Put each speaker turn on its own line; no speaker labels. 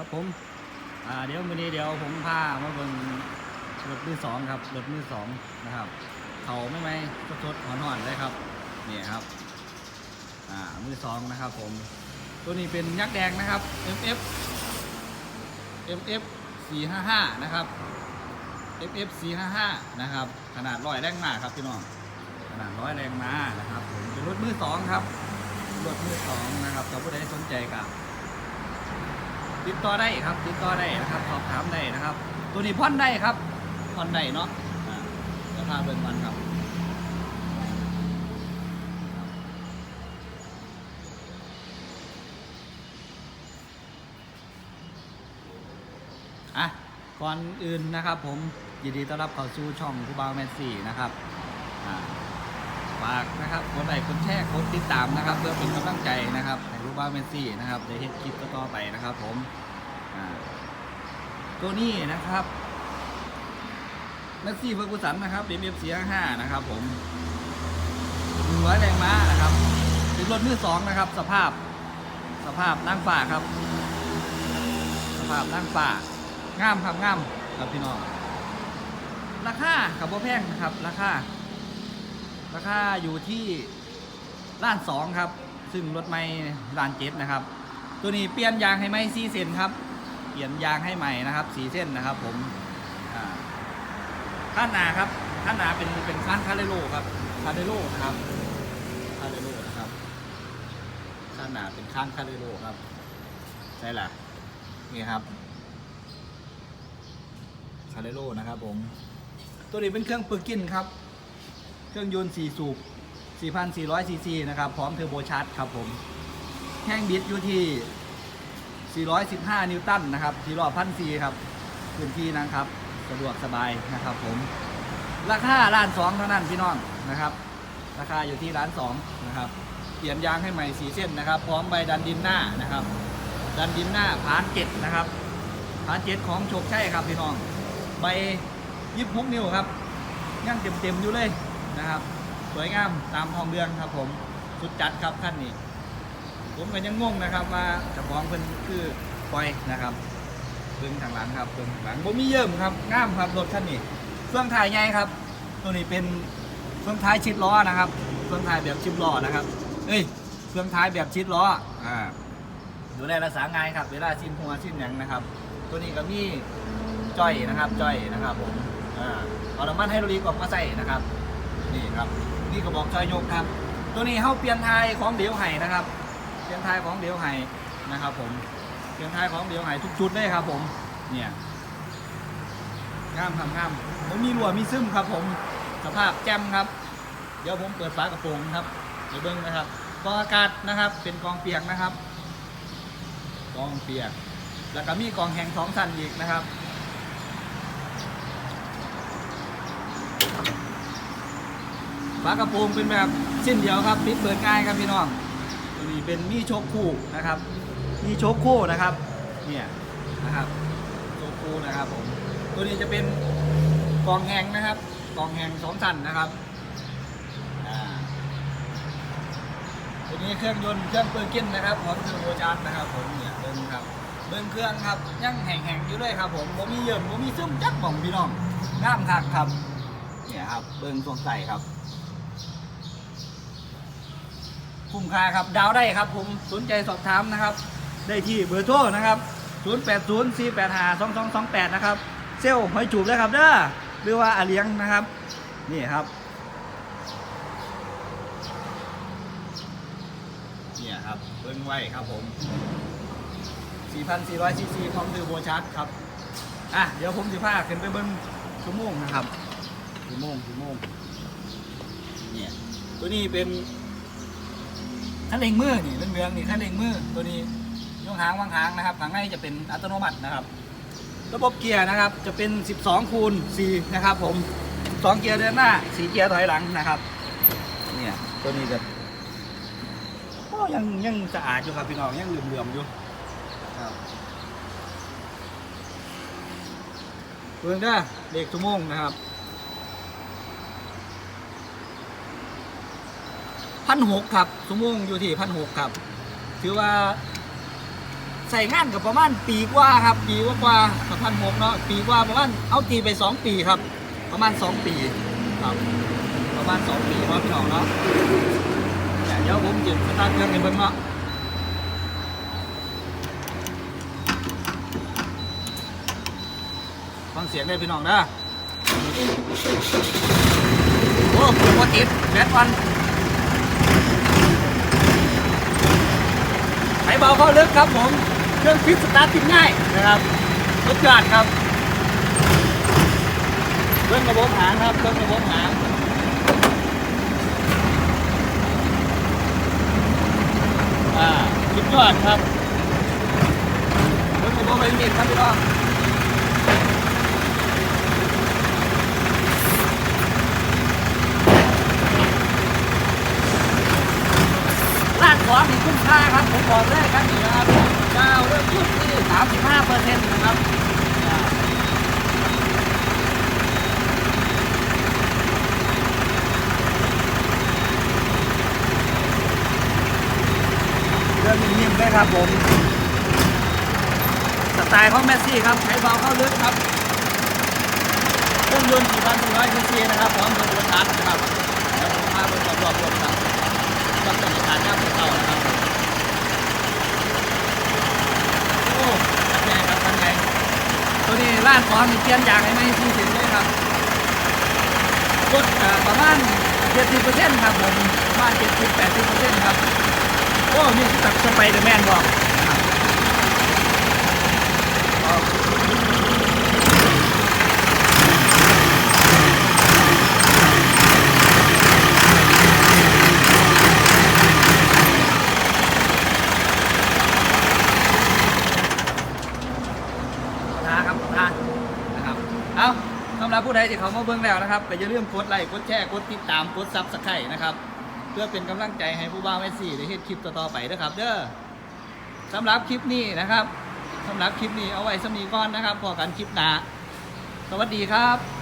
ครับผมอ่าเดี๋ยวมื้อนี้เดี๋ยวผมพามาเบิ่งรถมือสองครับรถมือสองนะครับ เขาไม่ไหมสดๆหอนๆเลยครับนี่ครับอ่ามือสองนะครับผม ตัวนี้เป็นยักษ์แดงนะครับ MF MF 455นะครับ FF 455นะครับ ขนาดร้อยแรงม้าครับพี่น้องขนาดร้อยแรงม้านะครับผมเป็นรถมือสองครับรถมือสองนะครับถ้าผู้ใดสนใจกับ ติดต่อได้ครับ ติดต่อได้นะครับสอบถามได้นะครับ ตัวนี้พ่อนได้ครับพ่อนได้เนาะอ่าเดี๋ยวพาเบิ่งมันครับอะก่อนอื่นนะครับผมยินดีต้อนรับเข้าสู่ช่องคูบาวแมนซี่นะครับอ่า ฝากนะครับกดไลค์กดแชร์กดติดตามนะครับ เพื่อเป็นกำลังใจนะครับให้คูบาวแมนซี่นะครับได้เห็นคลิปต่อไปนะครับ ผมตัวนี้นะครับแมนซี่เฟอร์กูสันนะครับ BMF 455นะครับ ผม100แรงม้านะครับเป็นรถมือสองนะครับ สภาพสภาพนั่งฝ่าครับ สภาพนั่งฝ่างามครับงามครับพี่น้องราคากับโบแพงนะครับ ราคา ราคาอยู่ที่ล้านสองครับ ซึ่งรถไม่ล้านเจ็ดนะครับ ตัวนี้เปลี่ยนยางให้ไหมสี่เส้นครับ เปลี่ยนยางให้ใหม่นะครับสีเส้นนะครับ ผมข้างหน้าครับข้างหน้าเป็นเป็นข้างคาเรโลครับคาเรโลนะครับคาเรโลนะครับข้างหน้าเป็นข้างคาเรโลครับใช่แหละนี่ครับคาเรโลนะครับ ผม ตัวนี้เป็นเครื่องปึกกินครับ เครื่องยนต์ 4 สูบ 4,400 ซีซีนะครับ พร้อมเทอร์โบชาร์จครับผม แห้งบิดอยู่ที่ 415 นิวตันนะครับที่รอบพันซีครับพื้นที่นะครับ สะดวกสบายนะครับผม ราคาล้านสองเท่านั้นพี่น้องนะครับ ราคาอยู่ที่ล้านสองนะครับ เปลี่ยนยางให้ใหม่สีเส้นนะครับ พร้อมใบดันดินหน้านะครับ ดันดินหน้าพานเจ็ดนะครับพานเจ็ดของโชคชัยครับพี่น้อง ใบยิบหกนิ้วครับย่างเต็มๆอยู่เลย นะครับ สวยงามตามทองเรืองครับผมสุดจัดครับขั้นนี้ ผมก็ยังงงนะครับว่าเจะฟ้าของเพิ่นคือปล่อยนะครับเบิ่งทางหลังครับเบิ่งทางหลังผมมีเยิ่มครับงามครับรถคันนี้เครื่องถ่ายใหญ่ครับ ตัวนี้เป็นเครื่องท้ายชิดล้อนะครับ เครื่องท้ายแบบชิดล้อนะครับเอ้ยเครื่องท้ายแบบชิดล้ออ่าดูได้รักษาง่ายครับ เวลาชิ้นหัวชิ้นหยังนะครับ ตัวนี้ก็มีจ้อยนะครับจ้อยนะครับผมอ่าเอาน้ำมันไฮโดรลิกออกมาใส่นะครับ นี่ครับนี่ก็บอกจ้อยยกครับ ตัวนี้เข้าเปลี่ยนไทยของเดียวไห้นะครับ เปลี่ยนไทยของเดียวไห้นะครับ ผมเปลี่ยนไทยของเดียวไห้ทุกจุดเลยครับ ผมเนี่ยงามครับงามผมมีรั่วมีซึมครับ ผมสภาพแจ่มครับ เดี๋ยวผมเปิดฝากระโปรงครับเดี๋ยวเบิ้งนะครับกองอากาศนะครับเป็นกองเปียกนะครับกองเปียก แล้วก็มีกองแห้งสองชั้นอีกนะครับ ฝากระโปรงเป็นแบบเส้นเดียวครับปิดเปิดง่ายครับพี่น้องตัวนี้เป็นมีโชคคู่นะครับ มีโชคคู่นะครับเนี่ยนะครับโชคคู่นะครับผมตัวนี้จะเป็นกองแหงนะครับกองแหงสองชั้นนะครับตัวนี้เครื่องยนต์เครื่องเปิดกินนะครับพร้อมเทอร์โบชาร์จนะครับผมเนี่ยเบิ้งครับเบิ้งเครื่องครับยังแห้งๆอยู่ด้วยครับผมผมมีเยิ่มผมมีซึมจักบ่องพี่น้องงามคักครับเนี่ยครับเบิ้งช่วงใส่ครับ คุ้มค่าครับ ดาวได้ครับผมสนใจสอบถามนะครับ ได้ที่เบอร์โทรนะครับ 0804852228 นะครับ เซลล์หอยจูบเลยครับเด้อหรือว่าอาเลี้ยงนะครับ นี่ครับเนี่ยครับเบิ้งไว้ครับผม 4,400ซีซีพร้อมดือโบชาร์จครับ อะ เดี๋ยวผมสิพาขึ้นไปเบิ้งชั่วโมงนะครับชั่วโมงชั่วโมงเนี่ยตัวนี้เป็น คันเร่งมือนี่เรื่องๆนี่คันเร่งมือตัวนี้ยกหางวางหางนะครับหางในจะเป็นอัตโนมัตินะครับ ระบบเกียร์นะครับจะเป็น 12 คูณ 4 นะครับ ผม2เกียร์เดินหน้า 4 เกียร์ถอยหลังนะครับเนี่ยตัวนี้จะโอ้ยังยังสะอาดอยู่ครับพี่น้องยังเหลื่อมๆอยู่ครับเพื่อนด้าเด็กชั่วโมงนะครับ พันหกครับสมงอยู่ที่พันหกครับ ถือว่าใส่งานกับประมาณปีกว่าครับ ปีกว่าๆกับพันหกเนาะปีกว่าประมาณเอาตีไปสองปีครับ ประมาณสองปีครับ ประมาณสองปีเนาพี่น้องเนาะเนี่ยเดี๋ยวผมจะสตาร์ทเครื่องให้เบิ่งเนาะฟังเสียงได้พี่น้องนะโอ้ผมว่าติดแบตวันไถ เบาเข้าลึกครับผมเครื่องฟิตสตาร์ทติดง่ายนะครับสุดยอดครับเรื่องระบบหางครับเรื่องระบบหางอ่าสุดยอดครับเรื่องระบบไฟมีดครับพี่น้องลาดขวา มีคุ้มค่าครับผมบอกเลยครับนี่นะครับดาวเริ่มต้นที่35เปอร์เซ็นต์นะครับอ่าเรื่องนิ่มๆเลยครับผมสไตล์ของแมสซี่ครับใช้เบาเข้าลึกครับเครื่องยนต์4,100ซีซีนะครับพร้อมเครื่องยนต์ทัชนะครับเดี๋ยวผมพาไปรอบๆรถครับ ต้องจัดการย่างเต่านะครับโอ้ทันไงครับทันไงตัวนี้ร้านของมีเปลี่ยนยางให้ไหมที่สิบเลยครับรถเอ่อประมาณ70%ครับผมประมาณ70-80%ครับโอ้นี่คือกับสไปเดอร์แมนบอกนะครับท้าครับท้านะครับ เอาสำหรับผู้ ใดที่เขามาเบิ่งแล้วนะครับก็อย่าลืมกดไลค์กดแชร์กดติดตามกดซับสไครต์นะครับ เพื่อเป็นกำลังใจให้ผู้บ่าวแม่สี่ได้เฮ็ดคลิปต่อๆไปนะครับ เด้อสำหรับคลิปนี้นะครับสำหรับคลิปนี้เอาไว้สำนีก่อนนะครับพอกันคลิปหน้าสวัสดีครับ